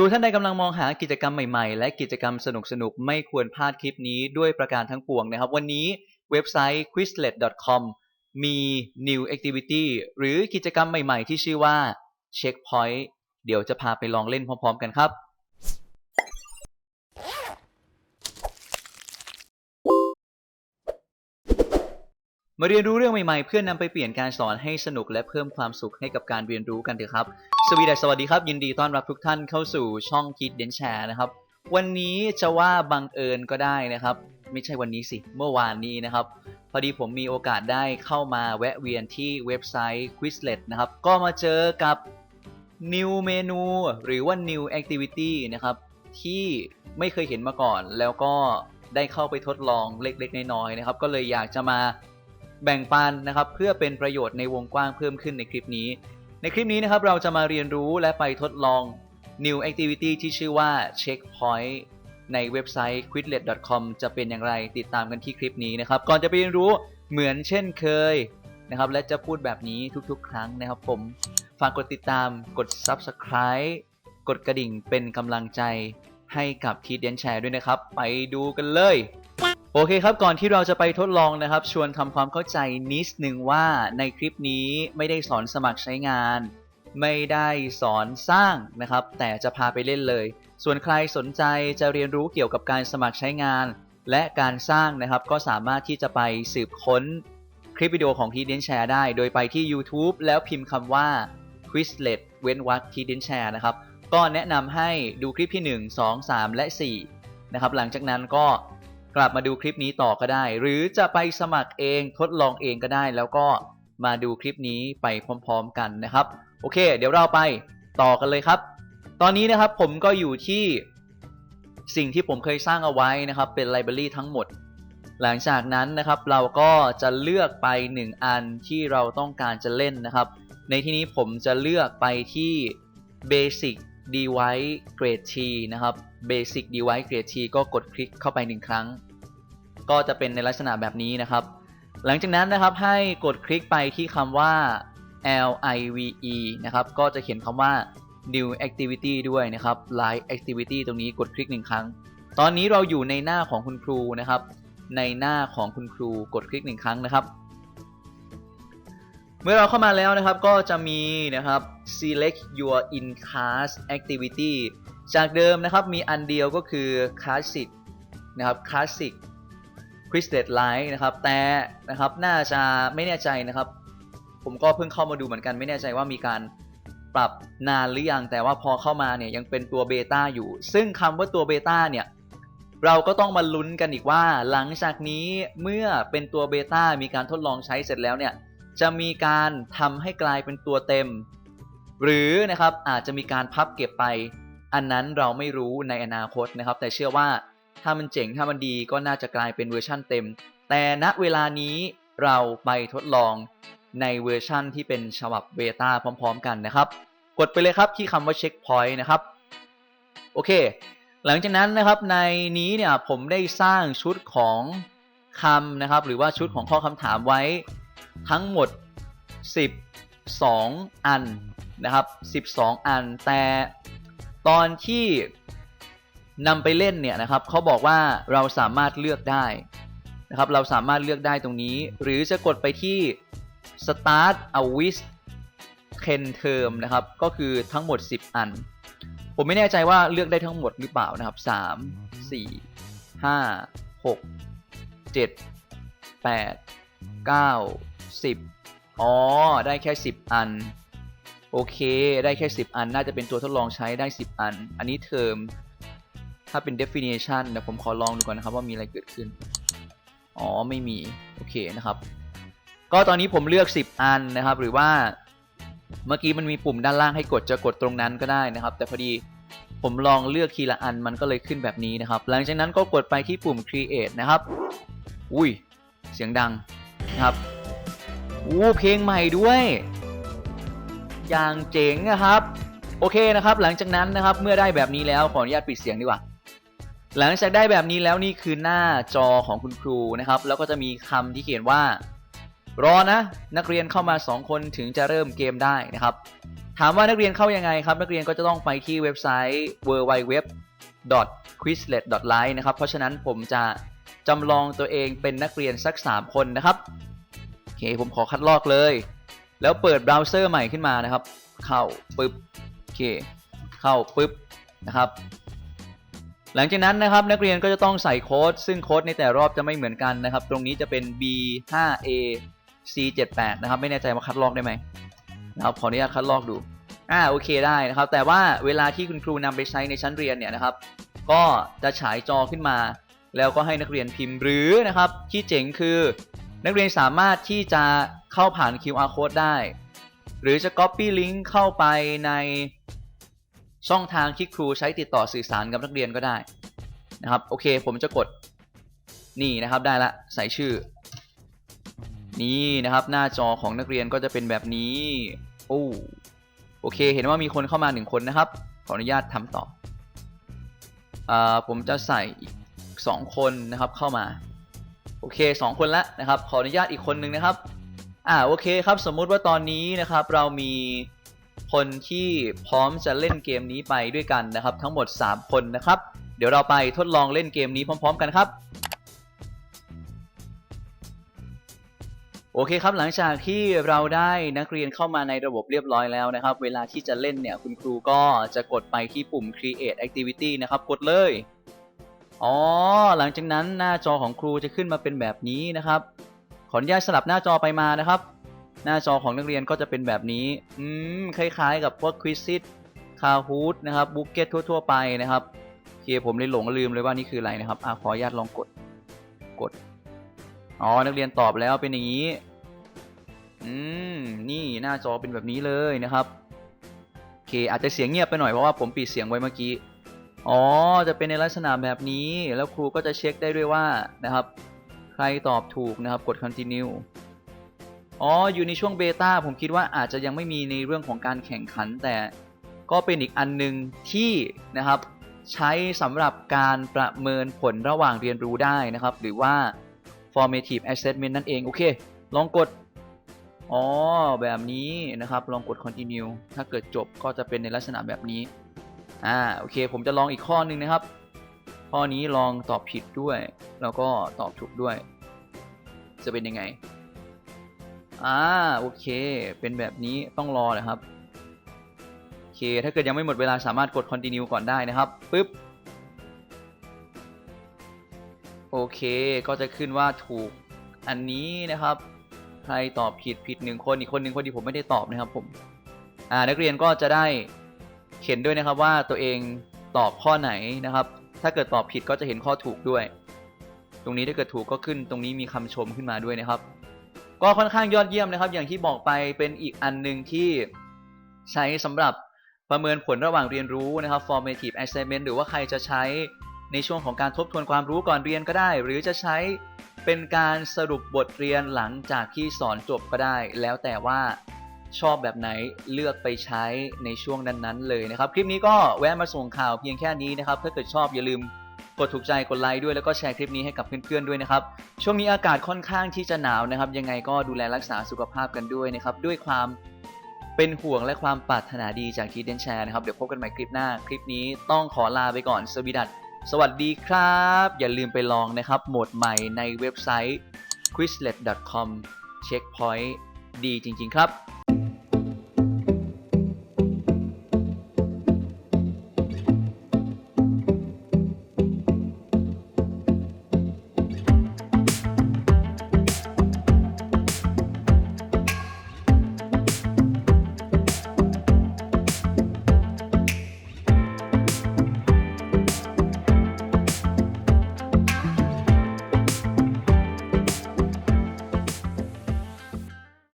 ครูท่านใดกำลังมองหากิจกรรมใหม่ๆ และกิจกรรมสนุกๆ ไม่ควรพลาดคลิปนี้ด้วยประการทั้งปวงนะครับ วันนี้เว็บไซต์ quizlet.com มี new activity หรือกิจกรรมใหม่ๆ ที่ชื่อว่า checkpoint เดี๋ยวจะพาไปลองเล่นพร้อมๆ กันครับ มาเรียนรู้เรื่องใหม่ๆ เพื่อนำไปเปลี่ยนการสอนให้สนุกและเพิ่มความสุขให้กับการเรียนรู้กันเถอะครับ สวีดัสสวัสดีครับ ยินดีต้อนรับทุกท่านเข้าสู่ช่องคิดเดนแชร์นะครับ วันนี้จะว่าบังเอิญก็ได้นะครับ ไม่ใช่วันนี้สิ เมื่อวานนี้นะครับ พอดีผมมีโอกาสได้เข้ามาแวะเวียนที่เว็บไซต์ Quizlet นะครับ ก็มาเจอกับ New เมนูหรือว่า New Activity นะครับ ที่ไม่เคยเห็นมาก่อน แล้วก็ได้เข้าไปทดลองเล็กๆ น้อยๆ นะครับ ก็เลยอยากจะมา แบ่งปันนะครับเพื่อเป็นประโยชน์ในวงกว้างเพิ่มขึ้นในคลิปนี้ ในคลิปนี้นะครับเราจะมาเรียนรู้และไปทดลอง New Activity ที่ชื่อว่า Checkpoint ในเว็บไซต์ quizlet.com จะเป็นอย่างไรติดตามกันที่คลิปนี้นะครับ ก่อนจะไปเรียนรู้เหมือนเช่นเคยนะครับและจะพูดแบบนี้ทุกๆ ครั้งนะครับผม ฝากกดติดตามกด Subscribe กดกระดิ่งเป็นกำลังใจให้กับทีเดนแชร์ด้วยนะครับ ไปดูกันเลย โอเคครับก่อนที่เราจะไปทดลองนะครับ ชวนทำความเข้าใจนิดหนึ่งว่าในคลิปนี้ไม่ได้สอนสมัครใช้งาน ไม่ได้สอนสร้างนะครับ แต่จะพาไปเล่นเลย ส่วนใครสนใจจะเรียนรู้เกี่ยวกับการสมัครใช้งาน และการสร้างนะครับ ก็สามารถที่จะไปสืบค้นคลิปวิดีโอของทีเดนแชร์ได้ โดยไปที่ YouTube แล้วพิมพ์คำว่า Quizlet เว้นวรรคทีเดนแชร์นะครับก็แนะนำให้ดูคลิปที่ 1 2 3 และ4นะครับหลังจากนั้นก็ กลับมาดูคลิปนี้ต่อก็ได้ หรือจะไปสมัครเองทดลองเองก็ได้ แล้วก็มาดูคลิปนี้ไปพร้อมๆกันนะครับ โอเค เดี๋ยวเราไปต่อกันเลยครับ ตอนนี้นะครับผมก็อยู่ที่สิ่งที่ผมเคยสร้างเอาไว้นะครับ เป็นไลบรารีทั้งหมด หลังจากนั้นนะครับเราก็จะเลือกไป 1 อันที่เราต้องการจะเล่นนะครับ ในที่นี้ผมจะเลือกไปที่ Basic Device Grade T นะครับ Basic Device Grade T ก็กดคลิกเข้าไป 1 ครั้ง ก็จะเป็นในลักษณะแบบนี้นะครับ หลังจากนั้นนะครับให้กดคลิกไปที่คำว่า live นะครับ ก็จะเขียนคำว่า new activity ด้วยนะครับ live activity ตรงนี้กดคลิกหนึ่งครั้ง ตอนนี้เราอยู่ในหน้าของคุณครูนะครับ ในหน้าของคุณครูกดคลิกหนึ่งครั้งนะครับ มื่อเราเข้ามาแล้วนะครับก็จะมีนะครับ select your in class activity จากเดิมนะครับมีอันเดียวก็คือ classic นะครับ classic Quizlet Lite นะครับ แต่นะครับน่าจะไม่แน่ใจนะครับ ผมก็เพิ่งเข้ามาดูเหมือนกันไม่แน่ใจว่ามีการปรับนานหรือยังแต่ว่าพอเข้ามาเนี่ยยังเป็นตัวเบต้าอยู่ ซึ่งคำว่าตัวเบต้าเนี่ยเราก็ต้องมาลุ้นกันอีกว่า หลังจากนี้เมื่อเป็นตัวเบต้ามีการทดลองใช้เสร็จแล้วเนี่ย จะมีการทำให้กลายเป็นตัวเต็ม หรือนะครับอาจจะมีการพับเก็บไป อันนั้นเราไม่รู้ในอนาคตนะครับ แต่เชื่อว่าถ้ามันเจ๋งถ้ามันดีก็น่าจะกลายเป็นเวอร์ชั่นเต็ม แต่ณเวลานี้เราไปทดลองในเวอร์ชั่นที่เป็นฉบับเบต้าพร้อม ๆ กันนะครับ กดไปเลยครับที่คำว่าเช็คพอยต์นะครับ โอเค หลังจากนั้นนะครับในนี้เนี่ยผมได้สร้างชุดของคำนะครับ หรือว่าชุดของข้อคำถามไว้ ทั้งหมด 12 อันนะครับ 12 อัน แต่ตอนที่นำไปเล่นเนี่ยนะครับเขาบอกว่าเราสามารถเลือกได้นะครับเราสามารถเลือกได้ตรงนี้ หรือจะกดไปที่ start a with ten term นะครับ ก็คือทั้งหมด 10 อัน ผมไม่แน่ใจว่าเลือกได้ทั้งหมดหรือเปล่านะครับ 3 4 5 6 7 8 9 10 อ๋อ ได้แค่ 10 อัน โอเค ได้แค่ 10 อัน น่าจะเป็นตัวทดลองใช้ได้ 10 อัน อันนี้เทอม ถ้าเป็น definition เดี๋ยวผมขอลองดูก่อนนะครับว่ามีอะไรเกิดขึ้น อ๋อ ไม่มี โอเคนะครับ ก็ตอนนี้ผมเลือก 10 อันนะครับ หรือว่า เมื่อกี้มันมีปุ่มด้านล่างให้กด จะกดตรงนั้นก็ได้นะครับ แต่พอดีผมลองเลือกทีละอันมันก็เลยขึ้นแบบนี้นะครับ หลังจากนั้นก็กดไปที่ปุ่ม create นะครับ อุ้ย เสียงดังนะครับ อู้เพลงใหม่ด้วย อย่างเจ๋งนะครับ โอเคนะครับ หลังจากนั้นนะครับ เมื่อได้แบบนี้แล้วขออนุญาตปิดเสียงดีกว่า หลังจากได้แบบนี้แล้วนี่คือหน้าจอของคุณครูนะครับ แล้วก็จะมีคำที่เขียนว่า รอนะ นักเรียนเข้ามา 2 คนถึงจะเริ่มเกมได้นะครับ ถามว่านักเรียนเข้ายังไงครับ นักเรียนก็จะต้องไปที่เว็บไซต์ www.quizlet.live นะครับ เพราะฉะนั้นผมจะจำลองตัวเองเป็นนักเรียนสัก 3 คนนะครับ เคผมขอคัดลอกเลย แล้วเปิดเบราว์เซอร์ใหม่ขึ้นมานะครับ เข้าปึ๊บโอเคเข้าปึ๊บนะครับหลังจากนั้นนะครับนักเรียนก็จะต้องใส่โค้ด ซึ่งโค้ดในแต่รอบจะไม่เหมือนกันนะครับ ตรงนี้จะเป็น B5A C78 นะครับ ไม่แน่ใจว่าคัดลอกได้ไหมนะครับขออนุญาตคัดลอกดูอ่าโอเคได้นะครับ แต่ว่าเวลาที่คุณครูนำไปใช้ในชั้นเรียนเนี่ยนะครับ ก็จะฉายจอขึ้นมา แล้วก็ให้นักเรียนพิมพ์หรือนะครับที่เจ๋งคือ นักเรียนสามารถที่จะเข้าผ่าน QR code ได้ หรือจะ copy link เข้าไปในช่องทางที่ครูใช้ติดต่อสื่อสารกับนักเรียนก็ได้นะครับโอเคผมจะกดนี่นะครับได้ละใส่ชื่อ นี่นะครับหน้าจอของนักเรียนก็จะเป็นแบบนี้โอ้โอเค เห็นว่ามีคนเข้ามาหนึ่งคนนะครับ ขออนุญาตทำต่ออผมจะใส่อีกสองคนนะครับเข้ามา โอเคสองคนละนะครับ ขออนุญาตอีกคนหนึ่งนะครับ อ่าโอเคครับ สมมุติว่าตอนนี้นะครับ เรามีคนที่พร้อมจะเล่นเกมนี้ไปด้วยกันนะครับ ทั้งหมด 3 คนนะครับ เดี๋ยวเราไปทดลองเล่นเกมนี้พร้อม ๆ กันครับโอเคครับหลังจากที่เราได้นักเรียนเข้ามาในระบบเรียบร้อยแล้วนะครับ เวลาที่จะเล่นเนี่ยคุณครูก็จะกดไปที่ปุ่ม create activity นะครับ กดเลย อ๋อ หลังจากนั้นหน้าจอของครูจะขึ้นมาเป็นแบบนี้นะครับ ขออนุญาตสลับหน้าจอไปมานะครับ หน้าจอของนักเรียนก็จะเป็นแบบนี้ อืม คล้ายๆ กับพวก Quizit Kahoot นะครับ b o o k e t ทั่ว ๆ ไปนะครับเคผมเลยหลงลืมเลยว่านี่คืออะไรนะครับอะขออนุญาตลองกด กด อ๋อ นักเรียนตอบแล้วเป็นอย่างนี้ อืม นี่หน้าจอเป็นแบบนี้เลยนะครับโอเคอาจจะเสียงเงียบไปหน่อยเพราะว่าผมปิดเสียงไว้เมื่อกี้ อ๋อ จะเป็นในลักษณะแบบนี้ แล้วครูก็จะเช็คได้ด้วยว่านะครับ ใครตอบถูกนะครับ กด continue อ๋อ อยู่ในช่วงเบต้าผมคิดว่าอาจจะยังไม่มีในเรื่องของการแข่งขัน แต่ก็เป็นอีกอันหนึ่งที่นะครับ ใช้สำหรับการประเมินผลระหว่างเรียนรู้ได้นะครับ หรือว่า formative assessment นั่นเอง โอเค ลองกด อ๋อ แบบนี้นะครับ ลองกด continue ถ้าเกิดจบก็จะเป็นในลักษณะแบบนี้ อ่าโอเค ผมจะลองอีกข้อหนึ่งนะครับ ข้อนี้ลองตอบผิดด้วย แล้วก็ตอบถูกด้วย จะเป็นยังไงอ่าโอเค เป็นแบบนี้ต้องรอเลยครับ โอเค ถ้าเกิดยังไม่หมดเวลาสามารถกด continue ก่อนได้นะครับปึ๊บโอเค ก็จะขึ้นว่าถูกอันนี้นะครับ ใครตอบผิดผิดหนึ่งคนอีกคนหนึ่งพอดีผมไม่ได้ตอบนะครับผม อ่า นักเรียนก็จะได้ เขียนด้วยนะครับว่าตัวเองตอบข้อไหนนะครับ ถ้าเกิดตอบผิดก็จะเห็นข้อถูกด้วย ตรงนี้ถ้าเกิดถูกก็ขึ้น ตรงนี้มีคำชมขึ้นมาด้วยนะครับ ก็ค่อนข้างยอดเยี่ยมนะครับ อย่างที่บอกไปเป็นอีกอันหนึ่งที่ใช้สำหรับประเมินผลระหว่างเรียนรู้นะครับ formative assessment หรือว่าใครจะใช้ในช่วงของการทบทวนความรู้ก่อนเรียนก็ได้ หรือจะใช้เป็นการสรุปบทเรียนหลังจากที่สอนจบก็ได้ แล้วแต่ว่า ชอบแบบไหนเลือกไปใช้ในช่วงนั้นๆเลยนะครับ คลิปนี้ก็แวะมาส่งข่าวเพียงแค่นี้นะครับ ถ้าเกิดชอบอย่าลืมกดถูกใจกดไลค์ด้วยแล้วก็แชร์คลิปนี้ให้กับเพื่อนๆด้วยนะครับ ช่วงนี้อากาศค่อนข้างที่จะหนาวนะครับ ยังไงก็ดูแลรักษาสุขภาพกันด้วยนะครับ ด้วยความเป็นห่วงและความปรารถนาดีจากทีเดนแชร์นะครับ เดี๋ยวพบกันใหม่คลิปหน้า คลิปนี้ต้องขอลาไปก่อนสวีดัตสวัสดีครับ อย่าลืมไปลองนะครับโหมดใหม่ในเว็บไซต์ quizlet.com เช็คพอยต์ดีจริง ๆ ครับ